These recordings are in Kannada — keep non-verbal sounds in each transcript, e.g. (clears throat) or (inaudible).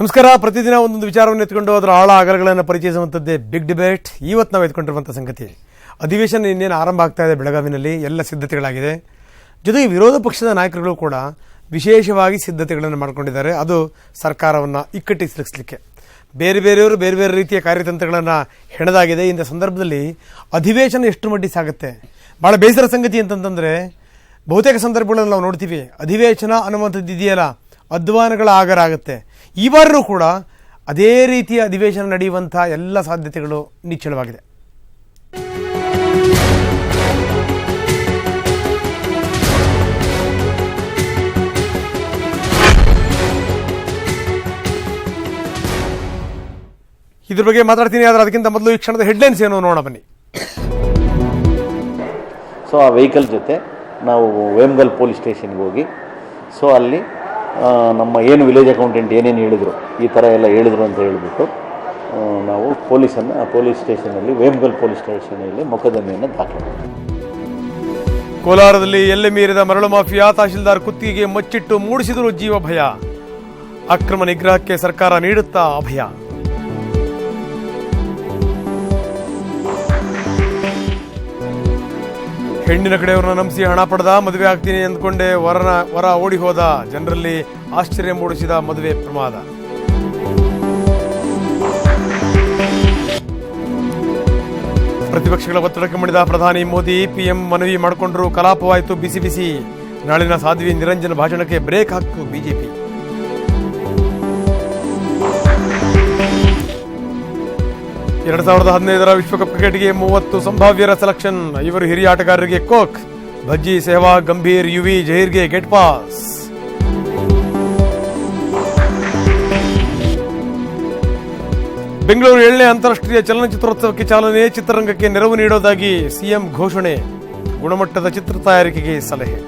ನಮಸ್ಕಾರ. ಪ್ರತಿದಿನ ಒಂದೊಂದು ವಿಚಾರವನ್ನು ಎತ್ಕೊಂಡು ಅದರ ಆಳ ಅಗಲಗಳನ್ನು ಪರಿಚಯಿಸುವಂಥದ್ದೇ ಬಿಗ್ ಡಿಬೇಟ್ ಇವತ್ತು ನಾವು ಎತ್ಕೊಂಡಿರುವಂಥ ಸಂಗತಿ. ಅಧಿವೇಶನ ಇನ್ನೇನು ಆರಂಭ ಆಗ್ತಾ ಇದೆ ಬೆಳಗಾವಿನಲ್ಲಿ, ಎಲ್ಲ ಸಿದ್ಧತೆಗಳಾಗಿದೆ. ಜೊತೆಗೆ ವಿರೋಧ ಪಕ್ಷದ ನಾಯಕರುಗಳು ಕೂಡ ವಿಶೇಷವಾಗಿ ಸಿದ್ಧತೆಗಳನ್ನು ಮಾಡಿಕೊಂಡಿದ್ದಾರೆ. ಅದು ಸರ್ಕಾರವನ್ನು ಇಕ್ಕಟ್ಟಿಸಲಿಕ್ಕೆ ಬೇರೆ ಬೇರೆಯವರು ಬೇರೆ ಬೇರೆ ರೀತಿಯ ಕಾರ್ಯತಂತ್ರಗಳನ್ನು ಹೆಣೆದಾಗಿದೆ. ಇಂಥ ಸಂದರ್ಭದಲ್ಲಿ ಅಧಿವೇಶನ ಎಷ್ಟು ಮಟ್ಟಿಗೆ ಸಾಗುತ್ತೆ? ಭಾಳ ಬೇಸರ ಸಂಗತಿ ಅಂತಂತಂದರೆ, ಬಹುತೇಕ ಸಂದರ್ಭಗಳನ್ನು ನಾವು ನೋಡ್ತೀವಿ, ಅಧಿವೇಶನ ಅನ್ನುವಂಥದ್ದು ಇದೆಯಲ್ಲ, ಅಧ್ವಾನಗಳ ಆಗರ ಆಗುತ್ತೆ. ಬಾರಿಯೂ ಕೂಡ ಅದೇ ರೀತಿಯ ಅಧಿವೇಶನ ನಡೆಯುವಂಥ ಎಲ್ಲ ಸಾಧ್ಯತೆಗಳು ನಿಚ್ಚಳವಾಗಿದೆ. ಇದ್ರ ಬಗ್ಗೆ ಮಾತಾಡ್ತೀನಿ, ಆದರೆ ಅದಕ್ಕಿಂತ ಮೊದಲು ಈ ಕ್ಷಣದ ಹೆಡ್ಲೈನ್ಸ್ ಏನು ನೋಡೋಣ ಬನ್ನಿ. ಸೊ ಆ ವೆಹಿಕಲ್ ಜೊತೆ ನಾವು ವೇಮ್ಗಲ್ ಪೊಲೀಸ್ ಸ್ಟೇಷನ್ಗೆ ಹೋಗಿ ಸೊ ಅಲ್ಲಿ ನಮ್ಮ ಏನು ವಿಲೇಜ್ ಅಕೌಂಟೆಂಟ್ ಏನೇನು ಹೇಳಿದರು, ಈ ಥರ ಎಲ್ಲ ಹೇಳಿದರು ಅಂತ ಹೇಳಿಬಿಟ್ಟು ನಾವು ಪೊಲೀಸನ್ನು ಪೊಲೀಸ್ ಸ್ಟೇಷನಲ್ಲಿ ವೇಮ್ಗಲ್ ಪೊಲೀಸ್ ಸ್ಟೇಷನಲ್ಲಿ ಮೊಕದ್ದಮೆಯನ್ನು ದಾಖಲು ಕೋಲಾರದಲ್ಲಿ ಎಲ್ಲೆ ಮೀರಿದ ಮರಳು ಮಾಫಿಯಾ, ತಹಶೀಲ್ದಾರ್ ಕುತ್ತಿಗೆ ಮಚ್ಚಿಟ್ಟು ಮೂಡಿಸಿದರು ಜೀವ ಭಯ. ಅಕ್ರಮ ನಿಗ್ರಹಕ್ಕೆ ಸರ್ಕಾರ ನೀಡುತ್ತಾ ಅಭಯ. ಹೆಣ್ಣಿನ ಕಡೆಯವ್ರನ್ನ ನಂಬಿಸಿ ಹಣ ಪಡೆದ, ಮದುವೆ ಆಗ್ತೀನಿ ಅಂದ್ಕೊಂಡೆ ವರನ, ವರ ಓಡಿ ಹೋದ ಜನರಲ್ಲಿ ಆಶ್ಚರ್ಯ ಮೂಡಿಸಿದ ಮದುವೆ ಪ್ರಮಾದ. ಪ್ರತಿಪಕ್ಷಗಳ ಒತ್ತಡಕ್ಕೆ ಮಾಡಿದ ಪ್ರಧಾನಿ ಮೋದಿ, ಪಿಎಂ ಮನವಿ ಮಾಡಿಕೊಂಡ್ರು ಕಲಾಪವಾಯಿತು, ಬಿಸಿ ಬಿಸಿ. ನಾಳಿನ ಸಾಧ್ವಿ ನಿರಂಜನ ಭಾಷಣಕ್ಕೆ ಬ್ರೇಕ್ ಹಾಕಿತು ಬಿಜೆಪಿ. ಎರಡ್ ಸಾವಿರದ ಹದಿನೈದರ ವಿಶ್ವಕಪ್ ಕ್ರಿಕೆಟ್ಗೆ ಮೂವತ್ತು ಸಂಭಾವ್ಯರ ಸೆಲೆಕ್ಷನ್. ಐವರು ಹಿರಿಯ ಆಟಗಾರರಿಗೆ ಕೋಕ್ ಭಜ್ಜಿ ಸೆಹ್ವಾಗ್ ಗಂಭೀರ್, ಯುವಿ, ಜಹೀರ್ಗೆ ಗೆಟ್ ಪಾಸ್. ಬೆಂಗಳೂರು ಏಳನೇ ಅಂತಾರಾಷ್ಟ್ರೀಯ ಚಲನಚಿತ್ರೋತ್ಸವಕ್ಕೆ ಚಾಲನೆ, ಚಿತ್ರರಂಗಕ್ಕೆ ನೆರವು ನೀಡೋದಾಗಿ ಸಿಎಂ ಘೋಷಣೆ. ಗುಣಮಟ್ಟದ ಚಿತ್ರ ತಯಾರಿಕೆಗೆ ಸಲಹೆ.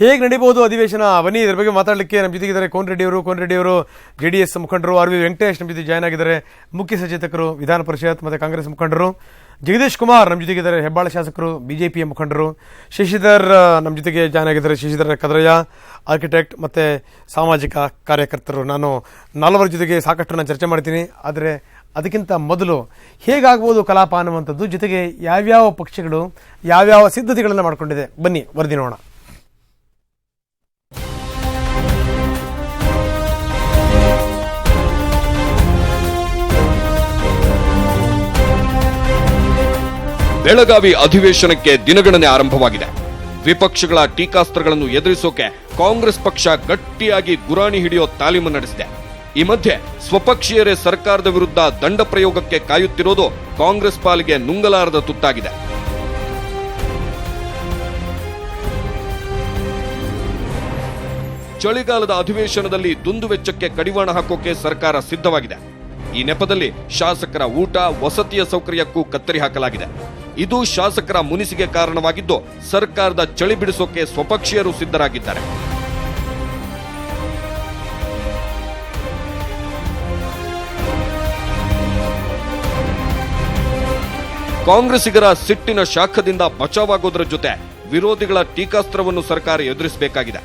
ಹೇಗೆ ನಡೀಬಹುದು ಅಧಿವೇಶನ? ಬನ್ನಿ, ಇದ್ರ ಬಗ್ಗೆ ಮಾತಾಡಲಿಕ್ಕೆ ನಮ್ಮ ಜೊತೆಗಿದ್ದಾರೆ ಕೋನ್ ರೆಡ್ಡಿ ಅವರು. ಕೋನ್ ರೆಡ್ಡಿ ಅವರು ಜೆ ಡಿ ಎಸ್ ಮುಖಂಡರು, ಆರ್ ವಿ ವೆಂಕಟೇಶ್ ನಮ್ಮ ಜೊತೆ ಜಾಯ್ನ್ ಆಗಿದ್ದಾರೆ. ಮುಖ್ಯ ಸಚೇತಕರು, ವಿಧಾನ ಪರಿಷತ್ ಮತ್ತು ಕಾಂಗ್ರೆಸ್ ಮುಖಂಡರು. ಜಗದೀಶ್ ಕುಮಾರ್ ನಮ್ಮ ಜೊತೆಗಿದ್ದಾರೆ, ಹೆಬ್ಬಾಳ ಶಾಸಕರು, ಬಿಜೆಪಿಯ ಮುಖಂಡರು. ಶಶಿಧರ್ ನಮ್ಮ ಜೊತೆಗೆ ಜಾಯ್ನ್ ಆಗಿದ್ದಾರೆ, ಶಶಿಧರ್ ಕದ್ರಯ್ಯ ಆರ್ಕಿಟೆಕ್ಟ್ ಮತ್ತು ಸಾಮಾಜಿಕ ಕಾರ್ಯಕರ್ತರು. ನಾನು ನಾಲ್ವರ ಜೊತೆಗೆ ಸಾಕಷ್ಟು ನಾನು ಚರ್ಚೆ ಮಾಡ್ತೀನಿ. ಆದರೆ ಅದಕ್ಕಿಂತ ಮೊದಲು ಹೇಗಾಗ್ಬೋದು ಕಲಾಪ ಅನ್ನುವಂಥದ್ದು, ಜೊತೆಗೆ ಯಾವ್ಯಾವ ಪಕ್ಷಗಳು, ಯಾವ್ಯಾವ ಸಿದ್ಧತೆಗಳನ್ನು ಮಾಡಿಕೊಂಡಿದೆ? ಬನ್ನಿ ವರದಿ ನೋಡೋಣ ಬೆಳಗಾವಿ ಅಧಿವೇಶನಕ್ಕೆ ದಿನಗಣನೆ ಆರಂಭವಾಗಿದೆ. ವಿಪಕ್ಷಗಳ ಟೀಕಾಸ್ತ್ರಗಳನ್ನು ಎದುರಿಸೋಕೆ ಕಾಂಗ್ರೆಸ್ ಪಕ್ಷ ಗಟ್ಟಿಯಾಗಿ ಗುರಾಣಿ ಹಿಡಿಯೋ ತಾಲೀಮು ನಡೆಸಿದೆ. ಈ ಮಧ್ಯೆ ಸ್ವಪಕ್ಷೀಯರೇ ಸರ್ಕಾರದ ವಿರುದ್ಧ ದಂಡ ಪ್ರಯೋಗಕ್ಕೆ ಕಾಯುತ್ತಿರೋದು ಕಾಂಗ್ರೆಸ್ ಪಾಲಿಗೆ ನುಂಗಲಾರದ ತುತ್ತಾಗಿದೆ. ಚಳಿಗಾಲದ ಅಧಿವೇಶನದಲ್ಲಿ ದುಂದುವೆಚ್ಚಕ್ಕೆ ಕಡಿವಾಣ ಹಾಕೋಕೆ ಸರ್ಕಾರ ಸಿದ್ಧವಾಗಿದೆ. ಈ ನೆಪದಲ್ಲಿ ಶಾಸಕರ ಊಟ, ವಸತಿಯ ಸೌಕರ್ಯಕ್ಕೂ ಕತ್ತರಿ ಹಾಕಲಾಗಿದೆ. ಇದು ಶಾಸಕರ ಮುನಿಸಿಗೆ ಕಾರಣವಾಗಿದ್ದು ಸರ್ಕಾರದ ಚಳಿ ಬಿಡಿಸೋಕೆ ಸ್ವಪಕ್ಷೀಯರು ಸಿದ್ಧರಾಗಿದ್ದಾರೆ. ಕಾಂಗ್ರೆಸ್ಸಿಗರ ಸಿಟ್ಟಿನ ಶಾಖದಿಂದ ಬಚಾವಾಗೋದ್ರ ಜೊತೆ ವಿರೋಧಿಗಳ ಟೀಕಾಸ್ತ್ರವನ್ನು ಸರ್ಕಾರ ಎದುರಿಸಬೇಕಾಗಿದೆ.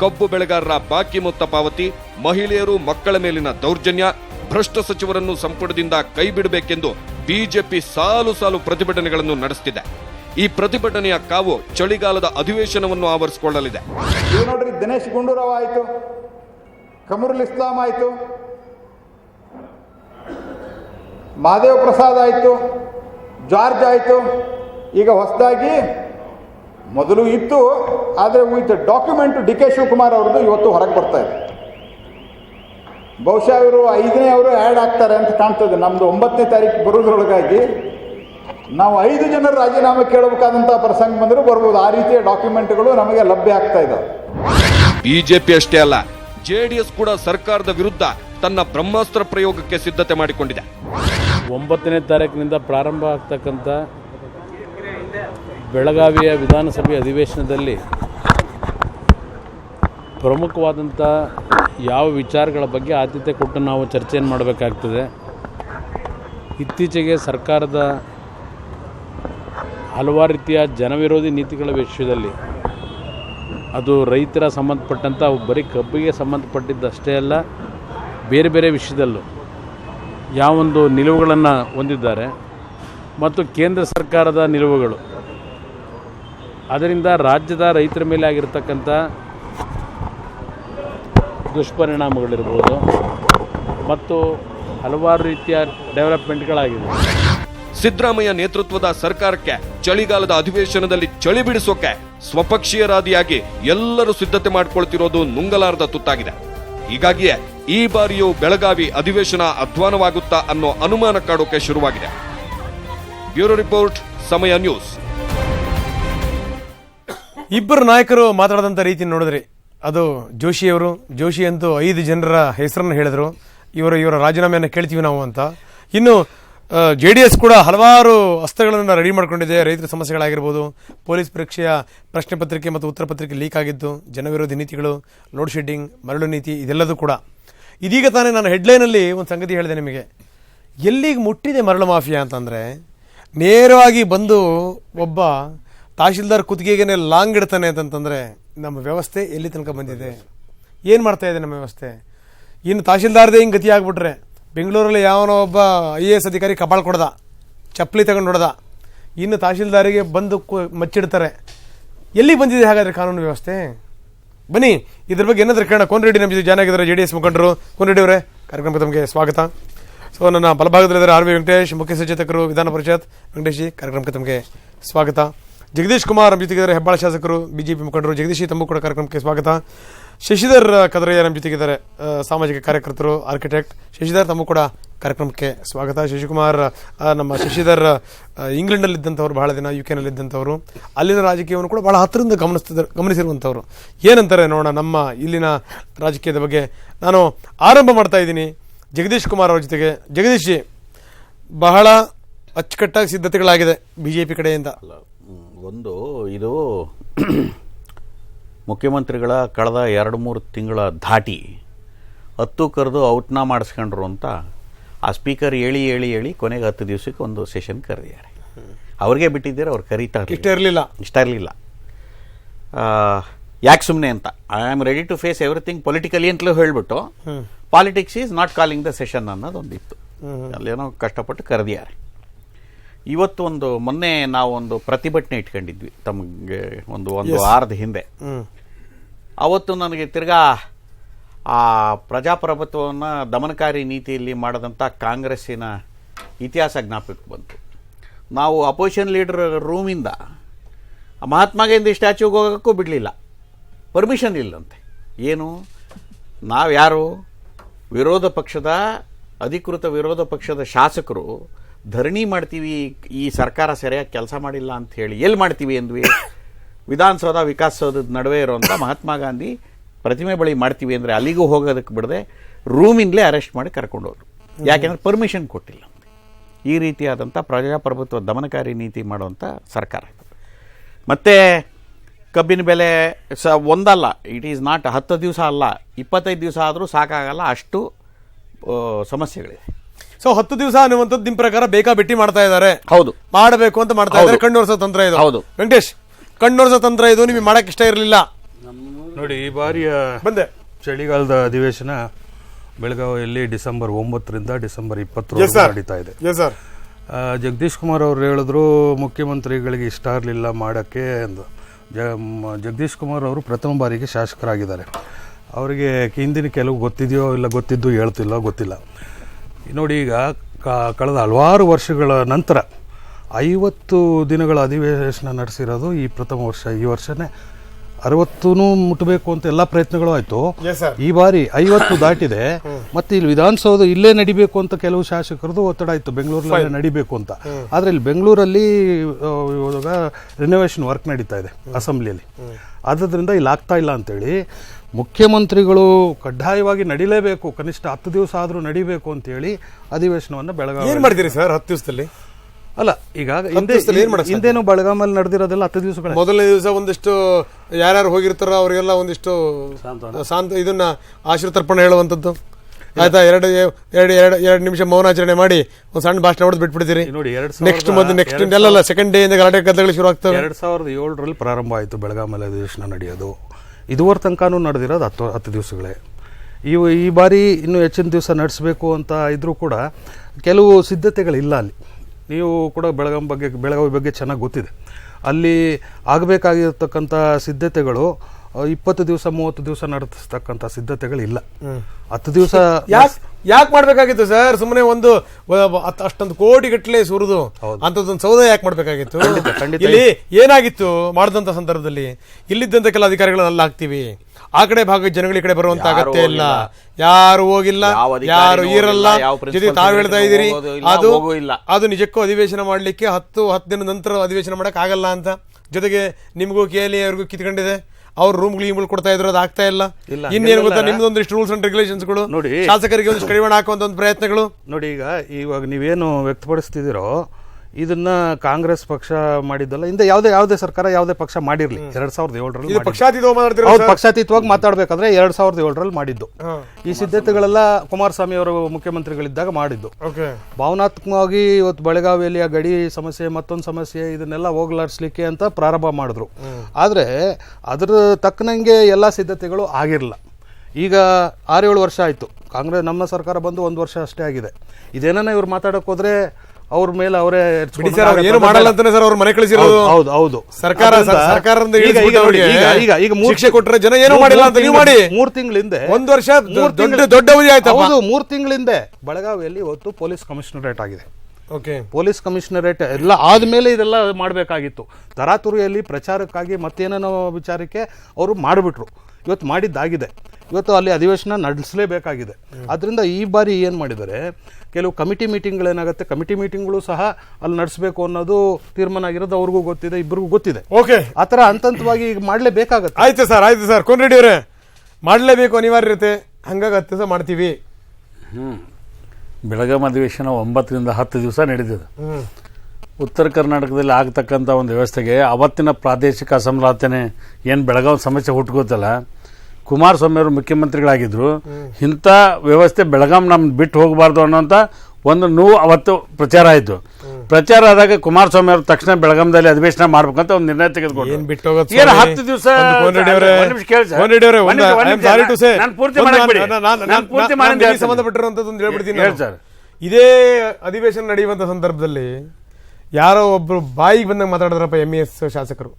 ಕಬ್ಬು ಬೆಳೆಗಾರರ ಬಾಕಿ ಮೊತ್ತ ಪಾವತಿ, ಮಹಿಳೆಯರು ಮಕ್ಕಳ ಮೇಲಿನ ದೌರ್ಜನ್ಯ, ಭ್ರಷ್ಟ ಸಚಿವರನ್ನು ಸಂಪುಟದಿಂದ ಕೈಬಿಡಬೇಕೆಂದು ಬಿಜೆಪಿ ಸಾಲು ಸಾಲು ಪ್ರತಿಭಟನೆಗಳನ್ನು ನಡೆಸುತ್ತಿದೆ ಈ ಪ್ರತಿಭಟನೆಯ ಕಾವು ಚಳಿಗಾಲದ ಅಧಿವೇಶನವನ್ನು ಆವರಿಸಿಕೊಳ್ಳಲಿದೆ. ನೋಡ್ರಿ, ದಿನೇಶ್ ಗುಂಡೂರಾವ್ ಆಯಿತು ಕಮರುಲ್ ಇಸ್ಲಾಂ ಆಯಿತು, ಮಾದೇವ್ ಪ್ರಸಾದ್ ಆಯಿತು, ಜಾರ್ಜ್ ಆಯಿತು, ಈಗ ಹೊಸದಾಗಿ ಮೊದಲು ಇತ್ತು, ಆದರೆ with document D K Shivakumar ಅವ್ರದ್ದು ಇವತ್ತು ಹೊರಗೆ ಬರ್ತಾ ಇದೆ. ಬಹುಶಃ ಇವರು ಐದನೇ ಅವರು ಆ್ಯಡ್ ಆಗ್ತಾರೆ ಅಂತ ಕಾಣ್ತದೆ. ನಮ್ಮದು ಒಂಬತ್ತನೇ ತಾರೀಕು ಬರೋದ್ರೊಳಗಾಗಿ ನಾವು ಐದು ಜನರು ರಾಜೀನಾಮೆ ಕೇಳಬೇಕಾದಂಥ ಪ್ರಸಂಗ ಬಂದರೂ ಬರ್ಬೋದು. ಆ ರೀತಿಯ ಡಾಕ್ಯುಮೆಂಟ್ಗಳು ನಮಗೆ ಲಭ್ಯ ಆಗ್ತಾ ಇದ್ದಾವೆ ಬಿಜೆಪಿ ಅಷ್ಟೇ ಅಲ್ಲ ಜೆಡಿಎಸ್ ಕೂಡ ಸರ್ಕಾರದ ವಿರುದ್ಧ ತನ್ನ ಬ್ರಹ್ಮಾಸ್ತ್ರ ಪ್ರಯೋಗಕ್ಕೆ ಸಿದ್ಧತೆ ಮಾಡಿಕೊಂಡಿದೆ. ಒಂಬತ್ತನೇ ತಾರೀಕಿನಿಂದ ಪ್ರಾರಂಭ ಆಗ್ತಕ್ಕಂಥ ಬೆಳಗಾವಿಯ ವಿಧಾನಸಭೆ ಅಧಿವೇಶನದಲ್ಲಿ ಪ್ರಮುಖವಾದಂಥ ಯಾವ ವಿಚಾರಗಳ ಬಗ್ಗೆ ಆದ್ಯತೆ ಕೊಟ್ಟು ನಾವು ಚರ್ಚೆಯನ್ನು ಮಾಡಬೇಕಾಗ್ತದೆ. ಇತ್ತೀಚೆಗೆ ಸರ್ಕಾರದ ಹಲವಾರು ರೀತಿಯ ಜನವಿರೋಧಿ ನೀತಿಗಳ ವಿಷಯದಲ್ಲಿ ಅದು ರೈತರ ಸಂಬಂಧಪಟ್ಟಂಥ ಬರೀ ಕಬ್ಬಿಗೆ ಸಂಬಂಧಪಟ್ಟಿದ್ದಷ್ಟೇ ಅಲ್ಲ, ಬೇರೆ ಬೇರೆ ವಿಷಯದಲ್ಲೂ ಯಾವೊಂದು ನಿಲುವುಗಳನ್ನು ಹೊಂದಿದ್ದಾರೆ ಮತ್ತು ಕೇಂದ್ರ ಸರ್ಕಾರದ ನಿಲುವುಗಳು. ಅದರಿಂದ ರಾಜ್ಯದ ರೈತರ ಮೇಲೆ ಆಗಿರ್ತಕ್ಕಂಥ ದುಷ್ಪರಿಣಾಮಗಳಿರ್ಬೋದು. ಮತ್ತು ಹಲವಾರು ರೀತಿಯ ಡೆವಲಪ್ಮೆಂಟ್ಗಳಾಗಿದೆ ಸಿದ್ದರಾಮಯ್ಯ ನೇತೃತ್ವದ ಸರ್ಕಾರಕ್ಕೆ ಚಳಿಗಾಲದ ಅಧಿವೇಶನದಲ್ಲಿ ಚಳಿ ಬಿಡಿಸೋಕೆ ಸ್ವಪಕ್ಷೀಯರಾದಿಯಾಗಿ ಎಲ್ಲರೂ ಸಿದ್ಧತೆ ಮಾಡ್ಕೊಳ್ತಿರೋದು ನುಂಗಲಾರದ ತುತ್ತಾಗಿದೆ. ಹೀಗಾಗಿಯೇ ಈ ಬಾರಿಯೂ ಬೆಳಗಾವಿ ಅಧಿವೇಶನ ಅಧ್ವಾನವಾಗುತ್ತಾ ಅನ್ನೋ ಅನುಮಾನ ಕಾಡೋಕೆ ಶುರುವಾಗಿದೆ. Bureau report Samaya news. ಇಬ್ಬರು ನಾಯಕರು ಮಾತಾಡದಂತ ರೀತಿ ನೋಡಿದ್ರಿ. ಅದು ಜೋಶಿಯವರು ಜೋಶಿ ಅಂತೂ ಐದು ಜನರ ಹೆಸರನ್ನು ಹೇಳಿದರು. ಇವರ ಇವರ ರಾಜೀನಾಮೆಯನ್ನು ಕೇಳ್ತೀವಿ ನಾವು ಅಂತ. ಇನ್ನು ಜೆ ಡಿ ಎಸ್ ಕೂಡ ಹಲವಾರು ಹಸ್ತಗಳನ್ನು ರೆಡಿ ಮಾಡಿಕೊಂಡಿದೆ. ರೈತರ ಸಮಸ್ಯೆಗಳಾಗಿರ್ಬೋದು, ಪೊಲೀಸ್ ಪರೀಕ್ಷೆಯ ಪ್ರಶ್ನೆ ಪತ್ರಿಕೆ ಮತ್ತು ಉತ್ತರ ಪತ್ರಿಕೆ ಲೀಕ್ ಆಗಿದ್ದು, ಜನವಿರೋಧಿ ನೀತಿಗಳು ಲೋಡ್ ಶೆಡ್ಡಿಂಗ್ ಮರಳು ನೀತಿ, ಇದೆಲ್ಲದೂ ಕೂಡ. ಇದೀಗ ತಾನೇ ನಾನು ಹೆಡ್ಲೈನಲ್ಲಿ ಒಂದು ಸಂಗತಿ ಹೇಳಿದೆ ನಿಮಗೆ. ಎಲ್ಲಿಗೆ ಮುಟ್ಟಿದೆ ಮರಳು ಮಾಫಿಯಾ ಅಂತಂದರೆ, ನೇರವಾಗಿ ಬಂದು ಒಬ್ಬ ತಹಶೀಲ್ದಾರ್ ಕುತ್ತಿಗೆಗೆ ಲಾಂಗ್ ಇಡ್ತಾನೆ ಅಂತಂತಂದರೆ ನಮ್ಮ ವ್ಯವಸ್ಥೆ ಎಲ್ಲಿ ತನಕ ಬಂದಿದೆ? ಏನು ಮಾಡ್ತಾ ಇದೆ ನಮ್ಮ ವ್ಯವಸ್ಥೆ? ಇನ್ನು ತಹಶೀಲ್ದಾರ್ದೆ ಹಿಂಗೆ ಗತಿ ಆಗ್ಬಿಟ್ರೆ ಬೆಂಗಳೂರಲ್ಲಿ ಯಾವನೋ ಒಬ್ಬ ಐ ಎ ಎಸ್ ಅಧಿಕಾರಿ ಕಬಾಳ್ ಕೊಡ್ದ, ಚಪ್ಪಲಿ ತಗೊಂಡು ಹೊಡೆದ. ಇನ್ನು ತಹಶೀಲ್ದಾರಿಗೆ ಬಂದು ಮಚ್ಚಿಡ್ತಾರೆ. ಎಲ್ಲಿ ಬಂದಿದೆ ಹಾಗಾದ್ರೆ ಕಾನೂನು ವ್ಯವಸ್ಥೆ? ಬನ್ನಿ, ಇದ್ರ ಬಗ್ಗೆ ಏನಾದರೂ ಕೇಳೋಣ. ಕೋನ್ ರೆಡ್ಡಿ ನಮ್ಮ ಜೊತೆ ಜಾಯ್ನ್ ಆಗಿದ್ದಾರೆ, ಜೆ ಡಿ ಎಸ್ ಮುಖಂಡರು. ಕೋನ್ ರೆಡ್ಡಿ ಅವರೇ, ಕಾರ್ಯಕ್ರಮಕ್ಕೆ ತಮಗೆ ಸ್ವಾಗತ. ಸೊ ನನ್ನ ಬಲಭಾಗದಲ್ಲಿದ್ದಾರೆ ಆರ್ ವಿ ವೆಂಕಟೇಶ್, ಮುಖ್ಯ ಸಚೇತಕರು, ವಿಧಾನ ಪರಿಷತ್, ವೆಂಕಟೇಶ್ ಜಿ, ಕಾರ್ಯಕ್ರಮಕ್ಕೆ ತಮಗೆ ಸ್ವಾಗತ. ಜಗದೀಶ್ ಕುಮಾರ್ ನಮ್ಮ ಜೊತೆಗಿದ್ದಾರೆ ಹೆಬ್ಬಾಳ ಶಾಸಕರು ಬಿಜೆಪಿ ಮುಖಂಡರು ಜಗದೀಶಿ ತಮ್ಮ ಕೂಡ ಕಾರ್ಯಕ್ರಮಕ್ಕೆ ಸ್ವಾಗತ. ಶಶಿಧರ್ ಕದರಯ್ಯ ನಮ್ಮ ಜೊತೆಗಿದ್ದಾರೆ ಸಾಮಾಜಿಕ ಕಾರ್ಯಕರ್ತರು ಆರ್ಕಿಟೆಕ್ಟ್ ಶಶಿಧರ್ ತಮ್ಮ ಕೂಡ ಕಾರ್ಯಕ್ರಮಕ್ಕೆ ಸ್ವಾಗತ. ಶಶಿಕುಮಾರ್ ನಮ್ಮ ಶಶಿಧರ್ ಇಂಗ್ಲೆಂಡಲ್ಲಿದ್ದಂಥವ್ರು ಬಹಳ ದಿನ ಯು ಕೆನಲ್ಲಿದ್ದಂಥವ್ರು ಅಲ್ಲಿನ ರಾಜಕೀಯವನ್ನು ಕೂಡ ಬಹಳ ಹತ್ತಿರದಿಂದ ಗಮನಿಸ್ತಿದ್ದ ಗಮನಿಸಿರುವಂಥವ್ರು. ಏನಂತಾರೆ ನೋಡೋಣ ನಮ್ಮ ಇಲ್ಲಿನ ರಾಜಕೀಯದ ಬಗ್ಗೆ. ನಾನು ಆರಂಭ ಮಾಡ್ತಾ ಇದ್ದೀನಿ. ಜಗದೀಶ್ ಕುಮಾರ್ ಅವರ ಜೊತೆಗೆ. ಜಗದೀಶ್ ಬಹಳ ಅಚ್ಚುಕಟ್ಟಾಗಿ ಸಿದ್ಧತೆಗಳಾಗಿದೆ ಬಿ ಜೆ ಪಿ ಹ್ಮ್, ಒಂದು ಇದು (clears throat) ಮುಖ್ಯಮಂತ್ರಿಗಳ ಕಳೆದ ಎರಡು ಮೂರು ತಿಂಗಳ ಧಾಟಿ. ಹತ್ತು ಕರೆದು ಔಟ್ನ ಮಾಡಿಸ್ಕೊಂಡ್ರು ಅಂತ ಆ ಸ್ಪೀಕರ್ ಹೇಳಿ ಹೇಳಿ ಹೇಳಿ ಕೊನೆಗೆ ಹತ್ತು ದಿವಸಕ್ಕೆ ಒಂದು ಸೆಷನ್ ಕರೆದಿದ್ದಾರೆ. ಅವ್ರಿಗೆ ಬಿಟ್ಟಿದ್ದೀರ ಅವ್ರು ಕರೀತಾರೆ ಇಷ್ಟ ಇರಲಿಲ್ಲ. ಇಷ್ಟ ಇರಲಿಲ್ಲ. ಯಾಕೆ ಸುಮ್ಮನೆ ಅಂತ? I am ready to face everything politically ಅಂತಲೂ ಹೇಳಿಬಿಟ್ಟು politics is not calling the session ಅನ್ನೋದೊಂದಿತ್ತು. ಅಲ್ಲೇನೋ ಕಷ್ಟಪಟ್ಟು ಕರೆದಿದ್ದಾರೆ. ಇವತ್ತು ಒಂದು ಮೊನ್ನೆ ನಾವು ಒಂದು ಪ್ರತಿಭಟನೆ ಇಟ್ಕೊಂಡಿದ್ವಿ ತಮಗೆ ಒಂದು ಒಂದು ವಾರದ ಹಿಂದೆ. ಅವತ್ತು ನನಗೆ ತಿರ್ಗಾ ಆ ಪ್ರಜಾಪ್ರಭುತ್ವವನ್ನು ದಮನಕಾರಿ ನೀತಿಯಲ್ಲಿ ಮಾಡಿದಂಥ ಕಾಂಗ್ರೆಸ್ಸಿನ ಇತಿಹಾಸ ಜ್ಞಾಪಕಕ್ಕೆ ಬಂತು. ನಾವು ಅಪೋಸಿಷನ್ ಲೀಡರ್ ರೂಮಿಂದ ಮಹಾತ್ಮ ಗಾಂಧಿ ಸ್ಟ್ಯಾಚ್ಯೂಗೆ ಹೋಗೋಕ್ಕೂ ಬಿಡಲಿಲ್ಲ. ಪರ್ಮಿಷನ್ ಇಲ್ಲಂತೆ. ಏನು? ನಾವು ಯಾರು ವಿರೋಧ ಪಕ್ಷದ ಅಧಿಕೃತ ವಿರೋಧ ಪಕ್ಷದ ಶಾಸಕರು ಧರಣಿ ಮಾಡ್ತೀವಿ, ಈ ಸರ್ಕಾರ ಸರಿಯಾಗಿ ಕೆಲಸ ಮಾಡಿಲ್ಲ ಅಂತ ಹೇಳಿ ಎಲ್ಲಿ ಮಾಡ್ತೀವಿ ಅಂದ್ವಿ? ವಿಧಾನಸೌಧ, ವಿಕಾಸಸೌಧದ ನಡುವೆ ಇರುವಂಥ ಮಹಾತ್ಮ ಗಾಂಧಿ ಪ್ರತಿಮೆ ಬಳಿ ಮಾಡ್ತೀವಿ ಅಂದರೆ ಅಲ್ಲಿಗೂ ಹೋಗೋದಕ್ಕೆ ಬಿಡದೆ ರೂಮಿಂದಲೇ ಅರೆಸ್ಟ್ ಮಾಡಿ ಕರ್ಕೊಂಡೋದ್ರು. ಯಾಕೆಂದ್ರೆ ಪರ್ಮಿಷನ್ ಕೊಟ್ಟಿಲ್ಲ. ಈ ರೀತಿಯಾದಂಥ ಪ್ರಜಾಪ್ರಭುತ್ವ ದಮನಕಾರಿ ನೀತಿ ಮಾಡುವಂಥ ಸರ್ಕಾರ. ಮತ್ತು ಕಬ್ಬಿನ ಬೆಲೆ ಸ ಒಂದಲ್ಲ ಇಟ್ ಈಸ್ ನಾಟ್ ಹತ್ತು ದಿವಸ ಅಲ್ಲ, ಇಪ್ಪತ್ತೈದು ದಿವಸ ಆದರೂ ಸಾಕಾಗಲ್ಲ, ಅಷ್ಟು ಸಮಸ್ಯೆಗಳಿದೆ. ಸೊ ಹತ್ತು ದಿವಸ ಅನ್ನುವಂಥದ್ದು ನಿಮ್ಮ ಪ್ರಕಾರ ಬೇಕಾ ಬಿಟ್ಟಿ ಮಾಡ್ತಾ ಇದ್ದಾರೆ. ಹೌದು. ಮಾಡಬೇಕು ಅಂತ ಮಾಡ್ತಾ ಇದ್ದಾರೆ. ಕಣ್ಣೋರ್ಸೋ ತಂತ್ರ ಇದು. ಹೌದು. ವೆಂಕಟೇಶ್ ಕಣ್ಣೋರ್ಸೋ ತಂತ್ರ ಇದು ನಿಮಗೆ ಮಾಡಕ್ ಇಷ್ಟ ಇರಲಿಲ್ಲ. ನೋಡಿ ಈ ಬಾರಿಯ ಬಂದೆ. ಚಳಿಗಾಲದ ಅಧಿವೇಶನ ಬೆಳಗಾವಿಯಲ್ಲಿ ಡಿಸೆಂಬರ್ ಒಂಬತ್ತರಿಂದ ಡಿಸೆಂಬರ್ ಇಪ್ಪತ್ತು ಇಪ್ಪತ್ತರವರೆಗೂ ನಡೀತಾ ಇದೆ. ಜಗದೀಶ್ ಕುಮಾರ್ ಅವರು ಹೇಳಿದ್ರು ಮುಖ್ಯಮಂತ್ರಿಗಳಿಗೆ ಇಷ್ಟ ಇರಲಿಲ್ಲ ಮಾಡೋಕ್ಕೆ ಎಂದು. ಜ ಜಗದೀಶ್ ಕುಮಾರ್ ಅವರು ಪ್ರಥಮ ಬಾರಿಗೆ ಶಾಸಕರಾಗಿದ್ದಾರೆ. ಅವರಿಗೆ ಹಿಂದಿನ ಕೆಲವು ಗೊತ್ತಿದೆಯೋ ಇಲ್ಲ ಗೊತ್ತಿದ್ದು ಹೇಳ್ತಿಲ್ಲ ಗೊತ್ತಿಲ್ಲ. ನೋಡಿ ಈಗ ಕಳೆದ ಹಲವಾರು ವರ್ಷಗಳ ನಂತರ ಐವತ್ತು ದಿನಗಳ ಅಧಿವೇಶನ ನಡೆಸಿರೋದು ಈ ಪ್ರಥಮ ವರ್ಷ. ಈ ವರ್ಷನೇ ಅರವತ್ತೂ ಮುಟ್ಟಬೇಕು ಅಂತ ಎಲ್ಲ ಪ್ರಯತ್ನಗಳು ಆಯ್ತು. ಈ ಬಾರಿ ಐವತ್ತು ದಾಟಿದೆ. ಮತ್ತೆ ಇಲ್ಲಿ ವಿಧಾನಸೌಧ ಇಲ್ಲೇ ನಡಿಬೇಕು ಅಂತ ಕೆಲವು ಶಾಸಕರದು ಒತ್ತಡ ಇತ್ತು ಬೆಂಗಳೂರಲ್ಲಿ ನಡಿಬೇಕು ಅಂತ. ಆದ್ರೆ ಇಲ್ಲಿ ಬೆಂಗಳೂರಲ್ಲಿ ಇವಾಗ ರಿನೋವೇಷನ್ ವರ್ಕ್ ನಡೀತಾ ಇದೆ ಅಸೆಂಬ್ಲಿಯಲ್ಲಿ. ಆದ್ದರಿಂದ ಇಲ್ಲಿ ಆಗ್ತಾ ಇಲ್ಲ ಅಂತೇಳಿ ಮುಖ್ಯಮಂತ್ರಿಗಳು ಕಡ್ಡಾಯವಾಗಿ ನಡಿಲೇಬೇಕು ಕನಿಷ್ಠ ಹತ್ತು ದಿವಸ ಆದರೂ ನಡಿಬೇಕು ಅಂತೇಳಿ ಅಧಿವೇಶನವನ್ನು ಬೆಳಗಾವಿ ಏನು ಮಾಡ್ತೀರಿ ಸರ್ ಹತ್ತು ದಿವಸದಲ್ಲಿ? ಅಲ್ಲ ಈಗ ಹಿಂದೆ? ಹಿಂದೇನು ಬೆಳಗಾಮಲ್ಲಿ ನಡೆದಿರೋದೆಲ್ಲ ಹತ್ತು ದಿವಸ ಮೊದಲನೇ ದಿವಸ ಒಂದಿಷ್ಟು ಯಾರ್ಯಾರು ಹೋಗಿರ್ತಾರೋ ಅವರಿಗೆಲ್ಲ ಒಂದಿಷ್ಟು ಶಾಂತ ಇದನ್ನ ಆಶೀರ್ವತರ್ಪಣ ಹೇಳುವಂಥದ್ದು. ಆಯ್ತಾ ಎರಡು ಎರಡು ಎರಡು ಎರಡು ನಿಮಿಷ ಮೌನಾಚರಣೆ ಮಾಡಿ ಒಂದು ಸಣ್ಣ ಭಾಷಣ ಹೊಡೆದು ಬಿಟ್ಬಿಡ್ತೀರಿ. ನೋಡಿ, ಎರಡು ನೆಕ್ಸ್ಟ್ ಮತ್ತೆ ನೆಕ್ಸ್ಟ್ ಎಲ್ಲ ಸೆಕೆಂಡ್ ಡೇ ಇಂದ ಗಲಾಟೆ ಕಥೆಗಳು ಶುರು ಆಗ್ತವೆ ಎರಡು ಸಾವಿರದ ಏಳರಲ್ಲಿ ಪ್ರಾರಂಭ ಆಯಿತು ಬೆಳಗಾಮಲ್ಲಿ ಅಧಿವೇಶನ ನಡೆಯೋದು. ಇದುವರೆ ತನಕನೂ ನಡೆದಿರೋದು ಹತ್ತು ಹತ್ತು ದಿವಸಗಳೇ. ಇವು ಈ ಬಾರಿ ಇನ್ನೂ ಹೆಚ್ಚಿನ ದಿವಸ ನಡೆಸಬೇಕು ಅಂತ ಇದ್ದರೂ ಕೂಡ ಕೆಲವು ಸಿದ್ಧತೆಗಳಿಲ್ಲ ಅಲ್ಲಿ. ನೀವು ಕೂಡ ಬೆಳಗಾವಿ ಬಗ್ಗೆ ಬೆಳಗಾವಿ ಬಗ್ಗೆ ಚೆನ್ನಾಗಿ ಗೊತ್ತಿದೆ. ಅಲ್ಲಿ ಆಗಬೇಕಾಗಿರ್ತಕ್ಕಂಥ ಸಿದ್ಧತೆಗಳು ಇಪ್ಪತ್ತು ದಿವಸ ಮೂವತ್ತು ದಿವಸ ನಡೆಸ್ತಕ್ಕಂಥ ಸಿದ್ಧತೆಗಳಿಲ್ಲ. ಹತ್ತು ದಿವಸ (laughs) ಯಾಕೆ ಯಾಕೆ ಮಾಡ್ಬೇಕಾಗಿತ್ತು ಸರ್? ಸುಮ್ಮನೆ ಒಂದು ಅಷ್ಟೊಂದು ಕೋಟಿ ಗಟ್ಟಲೆ ಸುರಿದು ಅಂತದೊಂದು ಸೌಧ ಯಾಕೆ ಮಾಡ್ಬೇಕಾಗಿತ್ತು. ಇಲ್ಲಿ ಏನಾಗಿತ್ತು ಮಾಡಿದಂತ ಸಂದರ್ಭದಲ್ಲಿ? ಇಲ್ಲಿದ್ದಂತ ಕೆಲ ಅಧಿಕಾರಿಗಳು ಅಲ್ಲಿ ಹಾಕ್ತಿವಿ ಆ ಕಡೆ ಭಾಗ ಜನಗಳ ಈ ಕಡೆ ಬರುವಂತ ಅಗತ್ಯ ಇಲ್ಲ. ಯಾರು ಹೋಗಿಲ್ಲ. ಯಾರು ಇರಲ್ಲ. ಜೊತೆ ತಾವು ಹೇಳ್ತಾ ಇದ್ದೀರಿ ಇದೀರಿ ಅದು ಅದು ನಿಜಕ್ಕೂ ಅಧಿವೇಶನ ಮಾಡ್ಲಿಕ್ಕೆ ಹತ್ತು ಹತ್ತು ದಿನದ ನಂತರ ಅಧಿವೇಶನ ಮಾಡಕ್ ಆಗಲ್ಲ ಅಂತ. ಜೊತೆಗೆ ನಿಮಗೂ ಕೇಳಿ ಎಲ್ ಅವ್ರಿಗೂ ಕಿತ್ಕೊಂಡಿದೆ. ಅವ್ರ ರೂಮ್ಗಳು ಗೀಮ್ಗಳು ಕೊಡ್ತಾ ಇದ್ರು ಅದು ಆಗ್ತಾ ಇಲ್ಲ. ಇಲ್ಲ, ಇನ್ನೇನು ಗೊತ್ತಾ? ನಿಮ್ದು ನಿಮ್ದೊಂದಿಷ್ಟು ರೂಲ್ಸ್ ಅಂಡ್ ರೆಗ್ಯುಲೇಷನ್ಸ್ಗಳು ನೋಡಿ. ಶಾಸಕರಿಗೆ ಒಂದಿಷ್ಟು ಕಡಿವಾಣ ಹಾಕುವಂತ ಒಂದು ಪ್ರಯತ್ನಗಳು. ನೋಡಿ ಈಗ ಇವಾಗ ನೀವೇನು ವ್ಯಕ್ತಪಡಿಸ್ತಿದ್ದೀರೋ ಇದನ್ನ ಕಾಂಗ್ರೆಸ್ ಪಕ್ಷ ಮಾಡಿದ್ದಲ್ಲ. ಹಿಂದೆ ಯಾವುದೇ ಯಾವುದೇ ಸರ್ಕಾರ ಯಾವುದೇ ಪಕ್ಷ ಮಾಡಿರ್ಲಿ. ಎರಡ್ ಸಾವಿರದ ಏಳರಲ್ಲಿ ಪಕ್ಷಾತೀತವಾಗಿ ಹೌದು ಪಕ್ಷಾತೀತವಾಗಿ ಮಾತಾಡಬೇಕಾದ್ರೆ ಎರಡ್ ಸಾವಿರದ ಏಳರಲ್ಲಿ ಮಾಡಿದ್ದು. ಈ ಸಿದ್ಧತೆಗಳೆಲ್ಲ ಕುಮಾರಸ್ವಾಮಿ ಅವರು ಮುಖ್ಯಮಂತ್ರಿಗಳಿದ್ದಾಗ ಮಾಡಿದ್ದು. ಭಾವನಾತ್ಮಕವಾಗಿ ಇವತ್ತು ಬೆಳಗಾವಿಯಲ್ಲಿ ಆ ಗಡಿ ಸಮಸ್ಯೆ ಮತ್ತೊಂದು ಸಮಸ್ಯೆ ಇದನ್ನೆಲ್ಲ ಹೋಗ್ಲಾಡಿಸ್ಲಿಕ್ಕೆ ಅಂತ ಪ್ರಾರಂಭ ಮಾಡಿದ್ರು. ಆದರೆ ಅದ್ರ ತಕ್ಕನಂಗೆ ಎಲ್ಲ ಸಿದ್ಧತೆಗಳು ಆಗಿರಲಿಲ್ಲ. ಈಗ ಆರೇಳು ವರ್ಷ ಆಯಿತು. ಕಾಂಗ್ರೆಸ್ ನಮ್ಮ ಸರ್ಕಾರ ಬಂದು ಒಂದು ವರ್ಷ ಅಷ್ಟೇ ಆಗಿದೆ. ಇದೇನ ಇವ್ರು ಮಾತಾಡಕ್ ಹೋದ್ರೆ ಅವ್ರ ಮೇಲೆ ಅವರೇ ಏನು ಮಾಡಲ್ಲ ಅಂತಾನೆ ಸರ್ ಅವ್ರ ಮನೆ ಕಳಿಸಿರೋದು? ಹೌದು ಹೌದು ಸರ್ಕಾರ ಸರ್ಕಾರದಿಂದ ಈಗ- ಈಗ ಈಗ ಶಿಕ್ಷೆ ಕೊಟ್ಟರೆ ಜನ ಏನು ಮಾಡಿಲ್ಲ ಅಂತ ನೀವು ಮಾಡಿ. ಮೂರು ಮೂರ್ ತಿಂಗಳ ಹಿಂದೆ ಒಂದು ವರ್ಷ ಮೂರ್ ದೊಡ್ಡ ದೊಡ್ಡ ಅವಧಿ ಆಯ್ತಪ್ಪ. ಹೌದು ಮೂರ್ ತಿಂಗಳಿಂದ ಬೆಳಗಾವಿಯಲ್ಲಿ ಇವತ್ತು ಪೊಲೀಸ್ ಕಮಿಷನರೇಟ್ ಆಗಿದೆ. ಓಕೆ. ಪೊಲೀಸ್ ಕಮಿಷನರೇಟ್ ಎಲ್ಲ ಆದ್ಮೇಲೆ ಇದೆಲ್ಲ ಮಾಡಬೇಕಾಗಿತ್ತು. ತರಾತುರಿಯಲ್ಲಿ ಪ್ರಚಾರಕ್ಕಾಗಿ ಮತ್ತೇನೇನೋ ವಿಚಾರಕ್ಕೆ ಅವರು ಮಾಡಿಬಿಟ್ರು. ಇವತ್ತು ಮಾಡಿದ್ದಾಗಿದೆ. ಇವತ್ತು ಅಲ್ಲಿ ಅಧಿವೇಶನ ನಡೆಸಲೇಬೇಕಾಗಿದೆ. ಅದರಿಂದ ಈ ಬಾರಿ ಏನು ಮಾಡಿದ್ದಾರೆ? ಕೆಲವು ಕಮಿಟಿ ಮೀಟಿಂಗ್ಗಳೇನಾಗುತ್ತೆ ಕಮಿಟಿ ಮೀಟಿಂಗ್ಗಳು ಸಹ ಅಲ್ಲಿ ನಡೆಸಬೇಕು ಅನ್ನೋದು ತೀರ್ಮಾನ ಆಗಿರೋದು ಅವ್ರಿಗೂ ಗೊತ್ತಿದೆ ಇಬ್ಬರಿಗೂ ಗೊತ್ತಿದೆ. ಓಕೆ. ಆ ಥರ ಹಂತ ಹಂತವಾಗಿ ಈಗ ಮಾಡಲೇಬೇಕಾಗುತ್ತೆ. ಆಯ್ತು ಸರ್ ಆಯ್ತು ಸರ್. ರೆಡ್ಡಿ ಅವರೇ. ಮಾಡಲೇಬೇಕು ಅನಿವಾರ್ಯ ಇರುತ್ತೆ ಹಂಗಾಗಿ ಹತ್ತು ದಿವಸ ಮಾಡ್ತೀವಿ. ಬೆಳಗಾಂ ಅಧಿವೇಶನ ಒಂಬತ್ತರಿಂದ ಹತ್ತು ದಿವಸ ನಡೆದಿದೆ. ಉತ್ತರ ಕರ್ನಾಟಕದಲ್ಲಿ ಆಗ್ತಕ್ಕಂಥ ಒಂದು ವ್ಯವಸ್ಥೆಗೆ ಅವತ್ತಿನ ಪ್ರಾದೇಶಿಕ ಅಸಮಾನತೆ ಏನು ಬೆಳಗಾವಿ ಸಮಸ್ಯೆ ಹುಟ್ಕೋತಲ್ಲ ಕುಮಾರಸ್ವಾಮಿ ಅವರು ಮುಖ್ಯಮಂತ್ರಿಗಳಾಗಿದ್ರು. ಇಂಥ ವ್ಯವಸ್ಥೆ ಬೆಳಗಾಂ ನಮ್ಮ ಬಿಟ್ಟು ಹೋಗಬಾರ್ದು ಅನ್ನೋಂಥ ಒಂದು ನೋವು ಅವತ್ತು ಪ್ರಚಾರ ಆಯಿತು. ಪ್ರಚಾರ ಆದಾಗ ಕುಮಾರಸ್ವಾಮಿ ಅವರು ತಕ್ಷಣ ಬೆಳಗಾಂದಲ್ಲಿ ಅಧಿವೇಶನ ಮಾಡ್ಬೇಕಂತ ಒಂದು ನಿರ್ಣಯ ತೆಗೆದುಕೊಂಡು ಏನ್? ಹತ್ತು ದಿವಸ ಸಂಬಂಧಪಟ್ಟಿರುವಂತದ್ದು ಹೇಳ್ಬಿಡ್ತೀನಿ. ಇದೇ ಅಧಿವೇಶನ ನಡೆಯುವಂತ ಸಂದರ್ಭದಲ್ಲಿ ಯಾರೋ ಒಬ್ಬರು ಬಾಯಿಗೆ ಬಂದಾಗ ಮಾತಾಡಿದ್ರಪ್ಪ ಎಂ ಎಸ್ ಶಾಸಕರು.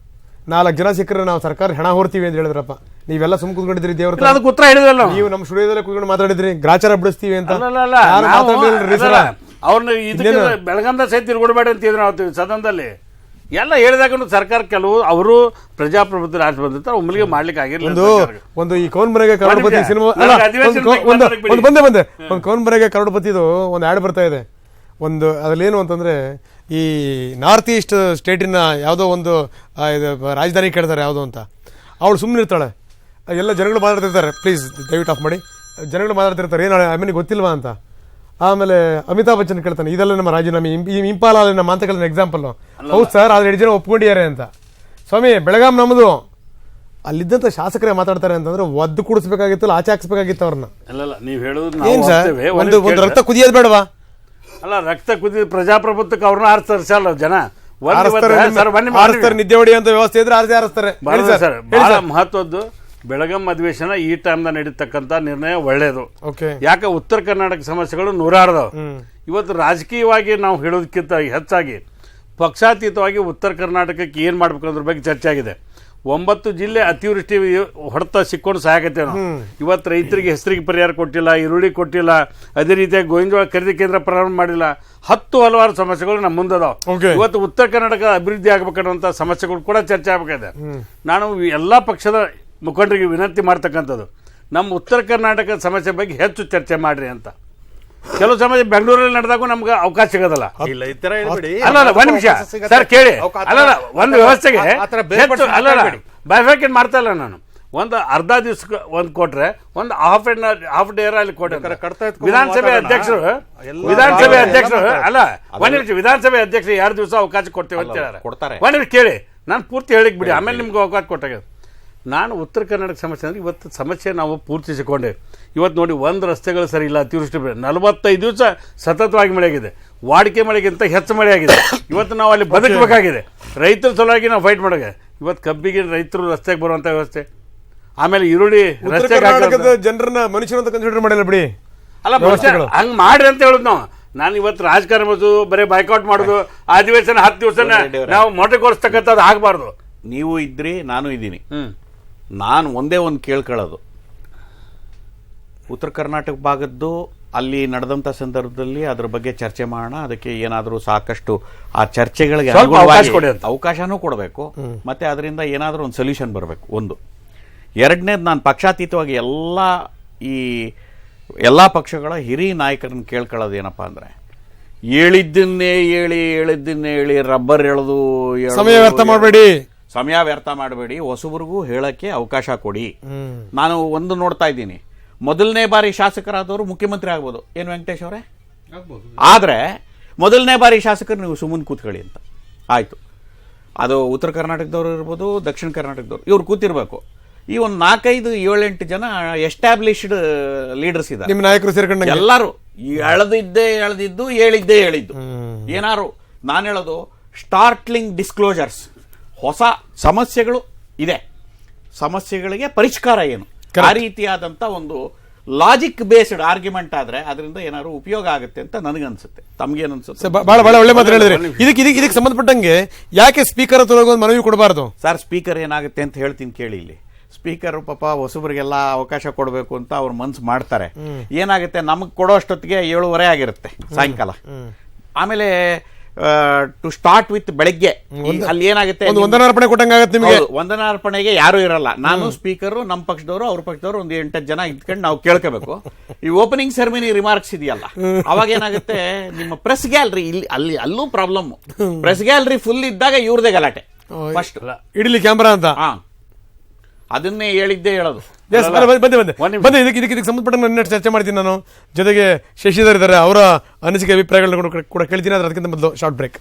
ನಾಲ್ಕು ಜನ ಸಿಕ್ಕರೆ ನಾವು ಸರ್ಕಾರ ಹಣ ಹೊರ್ತೀವಿ ಅಂತ ಹೇಳಿದ್ರಪ್ಪ. ನೀವೆಲ್ಲ ಸುಮ್ ಕುತ್ಕೊಂಡಿದ್ರಿ ದೇವ್ರ ಅದಕ್ಕೆ ಉತ್ತರ ಹೇಳಿದ್ರಲ್ಲ ನೀವು. ನಮ್ಮ ಸ್ಟುಡಿಯೋದಲ್ಲೇ ಕುತ್ಕೊಂಡು ಮಾತಾಡಿದ್ರಿ ಗ್ರಾಚಾರ ಬಿಡಿಸ್ತೀವಿ ಅಂತ. ಅವ್ರನ್ನ ಇದಕ್ಕೆ ಬೆಳಗಂದ ಸಹಿತ ತಿರುಗಡಬೇಡ ಅಂತಿದ್ರು ನಾವು ಸದನದಲ್ಲಿ. ಎಲ್ಲ ಹೇಳಿದಾಗ ಸರ್ಕಾರ ಕೆಲವು ಅವರು ಪ್ರಜಾಪ್ರಭುತ್ವ ರಾಜ್ಯ ಬಂದಿರ್ತಾರೆ ಒಮ್ಮೆಗೆ ಮಾಡ್ಲಿಕ್ಕೆ ಆಗಿರಲಿಲ್ಲ ಒಂದು ಒಂದು ಈ ಕೌನ್ ಬರೆಗೆ ಕರೋಡ್ಪತಿ ಸಿನಿಮಾ ಒಂದು ಬಂದೆ ಬಂದೆ. ಒಂದು ಕೌನ್ ಬರೆಗೆ ಕರೋಡ್ಪತಿದು ಒಂದು ಆಡ್ ಬರ್ತಾ ಇದೆ. ಒಂದು ಅದ್ರಲ್ಲೇನು ಅಂತಂದ್ರೆ ಈ ನಾರ್ತ್ ಈಸ್ಟ್ ಸ್ಟೇಟಿನ ಯಾವುದೋ ಒಂದು ಇದು ರಾಜಧಾನಿ ಕೇಳ್ತಾರೆ ಯಾವುದೋ ಅಂತ. ಅವಳು ಸುಮ್ಮನೆ ಇರ್ತಾಳೆ. ಎಲ್ಲ ಜನಗಳು ಮಾತಾಡ್ತಿರ್ತಾರೆ. ಪ್ಲೀಸ್ ದಯವಿಟ್ಟು ಆಫ್ ಮಾಡಿ. ಜನಗಳು ಮಾತಾಡ್ತಿರ್ತಾರೆ. ಏನು ಆಮೇಲೆ ಗೊತ್ತಿಲ್ವಾ ಅಂತ. ಆಮೇಲೆ ಅಮಿತಾಬ್ ಬಚ್ಚನ್ ಕೇಳ್ತಾನೆ ಇದೆಲ್ಲ ನಮ್ಮ ರಾಜೀನಾಮೆ. ಈ ಇಂಪಾಲ ನಮ್ಮ ಅಂತ ಕೇಳಿದ ಎಕ್ಸಾಂಪಲ್ ಹೌದು ಸರ್ ಆದ್ರೆ ಎರಡು ಜನ ಒಪ್ಕೊಂಡಿದ್ದಾರೆ ಅಂತ. ಸ್ವಾಮಿ ಬೆಳಗಾಂ ನಮ್ಮದು ಅಲ್ಲಿದ್ದಂಥ ಶಾಸಕರೇ ಮಾತಾಡ್ತಾರೆ ಅಂತಂದ್ರೆ ಒದ್ದು ಕೂಡಿಸ್ಬೇಕಾಗಿತ್ತಲ್ಲ ಆಚೆ ಹಾಕ್ಸ್ಬೇಕಾಗಿತ್ತು ಅವ್ರನ್ನ. ನೀವು ಹೇಳೋದು ಒಂದು ಒಂದು ರಕ್ತ ಕುದಿಯೋದು ಬೇಡವಾ? ಅಲ್ಲ ರಕ್ತ ಕುದಿದ ಪ್ರಜಾಪ್ರಭುತ್ವಕ್ಕೆ ಅವ್ರನ್ನ ಆರಿಸ್ತರ್ಸಲ್ಲ ಜನ. ಆರಿಸ್ತಾರೆ. ನಿದ್ದೆ ಹೊಡಿ ಅಂತ ವ್ಯವಸ್ಥೆ ಇದ್ರೆ ಆರಿಸಿ ಆರಿಸ್ತಾರೆ. ಸರ್ ಬಹಳ ಮಹತ್ವದ್ದು. ಬೆಳಗಾಂ ಅಧಿವೇಶನ ಈ ಟೈಮ್ ನಡೀತಕ್ಕಂತ ನಿರ್ಣಯ ಒಳ್ಳೇದು. ಯಾಕೆ ಉತ್ತರ ಕರ್ನಾಟಕ ಸಮಸ್ಯೆಗಳು ನೂರಾರ್ದವು. ಇವತ್ತು ರಾಜಕೀಯವಾಗಿ ನಾವು ಹೇಳೋದಕ್ಕಿಂತ ಹೆಚ್ಚಾಗಿ ಪಕ್ಷಾತೀತವಾಗಿ ಉತ್ತರ ಕರ್ನಾಟಕಕ್ಕೆ ಏನು ಮಾಡ್ಬೇಕು ಅದ್ರ ಬಗ್ಗೆ ಚರ್ಚೆ ಆಗಿದೆ. ಒಂಬತ್ತು ಜಿಲ್ಲೆ ಅತಿವೃಷ್ಟಿ ಹೊಡೆತ ಸಿಕ್ಕೊಂಡು ಸಾಕತ್ತೆ ನಾವು ಇವತ್ತು ರೈತರಿಗೆ ಹೆಸರಿಗೆ ಪರಿಹಾರ ಕೊಟ್ಟಿಲ್ಲ ಈರುಳ್ಳಿ ಕೊಟ್ಟಿಲ್ಲ ಅದೇ ರೀತಿಯಾಗಿ ಗೋವಿಂದವಾಳ ಖರೀದಿ ಕೇಂದ್ರ ಪ್ರಾರಂಭ ಮಾಡಿಲ್ಲ. ಹತ್ತು ಹಲವಾರು ಸಮಸ್ಯೆಗಳು ನಮ್ಮ ಮುಂದೆ. ಇವತ್ತು ಉತ್ತರ ಕರ್ನಾಟಕ ಅಭಿವೃದ್ಧಿ ಆಗ್ಬೇಕನ್ನುವಂಥ ಸಮಸ್ಯೆಗಳು ಕೂಡ ಚರ್ಚೆ ಆಗಬೇಕಾಗಿದೆ. ನಾನು ಎಲ್ಲ ಪಕ್ಷದ ಮುಖಂಡರಿಗೆ ವಿನಂತಿ ಮಾಡ್ತಕ್ಕಂಥದ್ದು ನಮ್ಮ ಉತ್ತರ ಕರ್ನಾಟಕದ ಸಮಸ್ಯೆ ಬಗ್ಗೆ ಹೆಚ್ಚು ಚರ್ಚೆ ಮಾಡ್ರಿ ಅಂತ. ಕೆಲವು ಸಮಾಜ ಬೆಂಗಳೂರಲ್ಲಿ ನಡೆದಾಗೂ ನಮ್ಗೆ ಅವಕಾಶ ಸಿಗೋದಲ್ಲ. ಇಲ್ಲ ಈ ತರ ಹೇಳ್ಬಿಡಿ ಅಲ್ಲ ಅಲ್ಲ ಒಂದ್ ನಿಮಿಷ. ಸರ್ ಕೇಳಿ. ಅಲ್ಲ ಒಂದು ವ್ಯವಸ್ಥೆಗೆ ಅಲ್ಲಲ್ಲ ಮಾಡ್ತಾ ಇಲ್ಲ ನಾನು. ಒಂದು ಅರ್ಧ ದಿವಸ ಒಂದು ಕೊಟ್ರೆ ಒಂದು ಹಾಫ್ ಎನ್ ಹಾಫ್ ಡೇ ಅಲ್ಲಿ ಕೊಟ್ಟೆ ವಿಧಾನಸಭೆ ಅಧ್ಯಕ್ಷರು ವಿಧಾನಸಭೆ ಅಧ್ಯಕ್ಷರು ಅಲ್ಲ ಒಂದ್ ನಿಮಿಷ ವಿಧಾನಸಭೆ ಅಧ್ಯಕ್ಷರು ಎರಡು ದಿವಸ ಅವಕಾಶ ಕೊಡ್ತೇವೆ ಅಂತ ಹೇಳಿ. ಒಂದ್ ನಿಮಿಷ ಕೇಳಿ. ನಾನು ಪೂರ್ತಿ ಹೇಳಿಕ್ ಬಿಡಿ. ಆಮೇಲೆ ನಿಮ್ಗೆ ಅವಕಾಶ ಕೊಟ್ಟಾಗ ನಾನು ಉತ್ತರ ಕರ್ನಾಟಕ ಸಮಸ್ಯೆ ಅಂದರೆ ಇವತ್ತು ಸಮಸ್ಯೆ ನಾವು ಪೂರ್ತಿಸಿಕೊಂಡೆ. ಇವತ್ತು ನೋಡಿ ಒಂದು ರಸ್ತೆಗಳು ಸರಿ ಇಲ್ಲ ಅತಿವೃಷ್ಟಿ ಬೆಳೆ ನಲವತ್ತೈದು ದಿವಸ ಸತತವಾಗಿ ಮಳೆಯಾಗಿದೆ. ವಾಡಿಕೆ ಮಳೆಗಿಂತ ಹೆಚ್ಚು ಮಳೆ ಆಗಿದೆ ಇವತ್ತು ನಾವು ಅಲ್ಲಿ ಬದುಕಬೇಕಾಗಿದೆ. ರೈತರ ಸಲುವಾಗಿ ನಾವು ಫೈಟ್ ಮಾಡೋಕೆ. ಇವತ್ತು ಕಬ್ಬಿಗೆ ರೈತರು ರಸ್ತೆಗೆ ಬರುವಂಥ ವ್ಯವಸ್ಥೆ. ಆಮೇಲೆ ಈರುಳ್ಳಿ ರಸ್ತೆ ರಸ್ತೆಗೆ. ಜನರನ್ನ ಮನುಷ್ಯರು ಅಂತ ಕನ್ಸಿಡರ್ ಮಾಡಿಲ್ಲ ಬಿಡಿ. ಅಲ್ಲ ಹಂಗೆ ಹಂಗ್ ಮಾಡ್ರಿ ಅಂತ ಹೇಳೋದು ನಾವು. ನಾನು ಇವತ್ತು ರಾಜಕಾರಣ ಮಾಡೋದು ಬರೀ ಬೈಕೌಟ್ ಮಾಡೋದು ಅಧಿವೇಶನ ಹತ್ತು ದಿವಸ ನಾವು ಮೊಟೆಗೊಳಿಸ್ತಕ್ಕಂಥದ್ದು ಆಗಬಾರ್ದು. ನೀವು ಇದ್ರಿ ನಾನು ಇದ್ದೀನಿ. ಹ್ಮ್. ನಾನು ಒಂದೇ ಒಂದು ಕೇಳ್ಕೊಳ್ಳೋದು. ಉತ್ತರ ಕರ್ನಾಟಕ ಭಾಗದ್ದು ಅಲ್ಲಿ ನಡೆದಂಥ ಸಂದರ್ಭದಲ್ಲಿ ಅದ್ರ ಬಗ್ಗೆ ಚರ್ಚೆ ಮಾಡೋಣ ಅದಕ್ಕೆ ಏನಾದರೂ ಸಾಕಷ್ಟು ಆ ಚರ್ಚೆಗಳಿಗೆ. ಅವಕಾಶನೂ ಕೊಡಬೇಕು. ಮತ್ತೆ ಅದರಿಂದ ಏನಾದರೂ ಒಂದು ಸೊಲ್ಯೂಷನ್ ಬರಬೇಕು ಒಂದು. ಎರಡನೇದು ನಾನು ಪಕ್ಷಾತೀತವಾಗಿ ಎಲ್ಲ ಈ ಎಲ್ಲ ಪಕ್ಷಗಳ ಹಿರಿಯ ನಾಯಕರನ್ನ ಕೇಳ್ಕೊಳ್ಳೋದು ಏನಪ್ಪ ಅಂದರೆ ಹೇಳಿದ್ದನ್ನೇ ಹೇಳಿ ಹೇಳಿದ್ದನ್ನೇ ಹೇಳಿ ರಬ್ಬರ್ ಎಳೆದು, ಸಮಯ ವ್ಯರ್ಥ ಮಾಡಬೇಡಿ. ಸಮಯ ವ್ಯರ್ಥ ಮಾಡಬೇಡಿ ಹೊಸಬ್ರಿಗೂ ಹೇಳಕ್ಕೆ ಅವಕಾಶ ಕೊಡಿ. ನಾನು ಒಂದು ನೋಡ್ತಾ ಇದ್ದೀನಿ. ಮೊದಲನೇ ಬಾರಿ ಶಾಸಕರಾದವರು ಮುಖ್ಯಮಂತ್ರಿ ಆಗ್ಬೋದು. ಏನು ವೆಂಕಟೇಶ್ ಅವರೇ? ಆದರೆ ಮೊದಲನೇ ಬಾರಿ ಶಾಸಕರು ನೀವು ಸುಮ್ಮನೆ ಕೂತ್ಕೊಳ್ಳಿ ಅಂತ. ಆಯಿತು. ಅದು ಉತ್ತರ ಕರ್ನಾಟಕದವ್ರು ಇರ್ಬೋದು ದಕ್ಷಿಣ ಕರ್ನಾಟಕದವರು ಇವ್ರು ಕೂತಿರ್ಬೇಕು. ಈ ಒಂದು ನಾಲ್ಕೈದು ಏಳೆಂಟು ಜನ ಎಸ್ಟಾಬ್ಲಿಷ್ಡ್ ಲೀಡರ್ಸ್ ಇದ್ದಾರೆ. ನಿಮ್ಮ ನಾಯಕರು ಸೇರ್ಕೊಂಡು ಎಲ್ಲರೂ. ಎಳೆದಿದ್ದೇ ಎಳೆದಿದ್ದು ಹೇಳಿದ್ದೇ ಹೇಳಿದ್ದು. ಏನಾರು ನಾನು ಹೇಳೋದು ಸ್ಟಾರ್ಟ್ಲಿಂಗ್ ಡಿಸ್ಕ್ಲೋಜರ್ಸ್ ಹೊಸ ಸಮಸ್ಯೆಗಳು ಇದೆ. ಸಮಸ್ಯೆಗಳಿಗೆ ಪರಿಷ್ಕಾರ ಏನು? ಆ ರೀತಿಯಾದಂಥ ಒಂದು ಲಾಜಿಕ್ ಬೇಸ್ಡ್ ಆರ್ಗ್ಯುಮೆಂಟ್ ಆದ್ರೆ ಅದರಿಂದ ಏನಾದ್ರು ಉಪಯೋಗ ಆಗುತ್ತೆ ಅಂತ ನನಗನ್ಸುತ್ತೆ. ಅನಿಸುತ್ತೆ ಅನ್ಸುತ್ತೆ ಸರ್, ಭಾಳ ಬಹಳ ಬಹಳ ಒಳ್ಳೆ ಮಾತು ಹೇಳಿದ್ರೆ. ಇದಕ್ಕೆ ಇದಕ್ಕೆ ಇದಕ್ಕೆ ಸಂಬಂಧಪಟ್ಟಂಗೆ ಯಾಕೆ ಸ್ಪೀಕರ್ ಹತ್ರ ಒಂದು ಮನವಿ ಕೊಡಬಾರ್ದು? ಸರ್ ಸ್ಪೀಕರ್ ಏನಾಗುತ್ತೆ ಅಂತ ಹೇಳ್ತೀನಿ ಕೇಳಿ ಇಲ್ಲಿ. ಸ್ಪೀಕರ್ ಪಾಪ ಹೊಸಬರಿಗೆಲ್ಲ ಅವಕಾಶ ಕೊಡಬೇಕು ಅಂತ ಅವ್ರ ಮನ್ಸು ಮಾಡ್ತಾರೆ. ಏನಾಗುತ್ತೆ? ನಮಗೆ ಕೊಡೋ ಅಷ್ಟೊತ್ತಿಗೆ ಏಳುವರೆ ಆಗಿರುತ್ತೆ ಸಾಯಂಕಾಲ. ಆಮೇಲೆ ಟು ಸ್ಟಾರ್ಟ್ ವಿತ್ ಬೆಳಗ್ಗೆ. ಅಲ್ಲಿ ಏನಾಗುತ್ತೆ ವಂದನಾರ್ಪಣೆ ಕೊಟ್ಟಂಗಾಗತ್ತೆ ನಿಮಗೆ. ವಂದನಾರ್ಪಣೆಗೆ ಯಾರು ಇರಲ್ಲ. ನಾನು ಸ್ಪೀಕರು ನಮ್ಮ ಪಕ್ಷದವರು ಅವ್ರ ಪಕ್ಷದವರು ಒಂದು ಎಂಟತ್ತು ಜನ ಇದ್ಕೊಂಡು ನಾವು ಕೇಳ್ಕೋಬೇಕು. ಈ ಓಪನಿಂಗ್ ಸೆರೆಮನಿ ರಿಮಾರ್ಕ್ಸ್ ಇದೆಯಲ್ಲ. ಅವಾಗ ಏನಾಗುತ್ತೆ ನಿಮ್ಮ ಪ್ರೆಸ್ ಗ್ಯಾಲರಿ ಇಲ್ಲಿ ಅಲ್ಲಿ ಅಲ್ಲೂ ಪ್ರಾಬ್ಲಮ್ ಪ್ರೆಸ್ ಗ್ಯಾಲರಿ ಫುಲ್ ಇದ್ದಾಗ ಇವ್ರದೇ ಗಲಾಟೆ. ಫಸ್ಟ್ ಇಡಲಿ ಕ್ಯಾಮ್ರಾ ಅಂತ. ಹಾ. ಅದನ್ನೇ ಹೇಳಿದ್ದೇ ಹೇಳೋದು. ಎಸ್ ಬಂದೆ ಬಂದೆ ಬಂದೆ ಇದಕ್ಕೆ ಇದಕ್ಕೆ ಇದಕ್ಕೆ ಸಂಬಂಧಪಟ್ಟ ಚರ್ಚೆ ಮಾಡ್ತೀನಿ ನಾನು. ಜೊತೆಗೆ ಶಶಿಧರ್ ಇದ್ದಾರೆ ಅವರ ಅನಿಸಿಕೆ ಅಭಿಪ್ರಾಯಗಳನ್ನ ಕೂಡ ಕೇಳ್ತೀನಿ ಅದಕ್ಕಿಂತ ಮೊದಲು ಶಾರ್ಟ್ ಬ್ರೇಕ್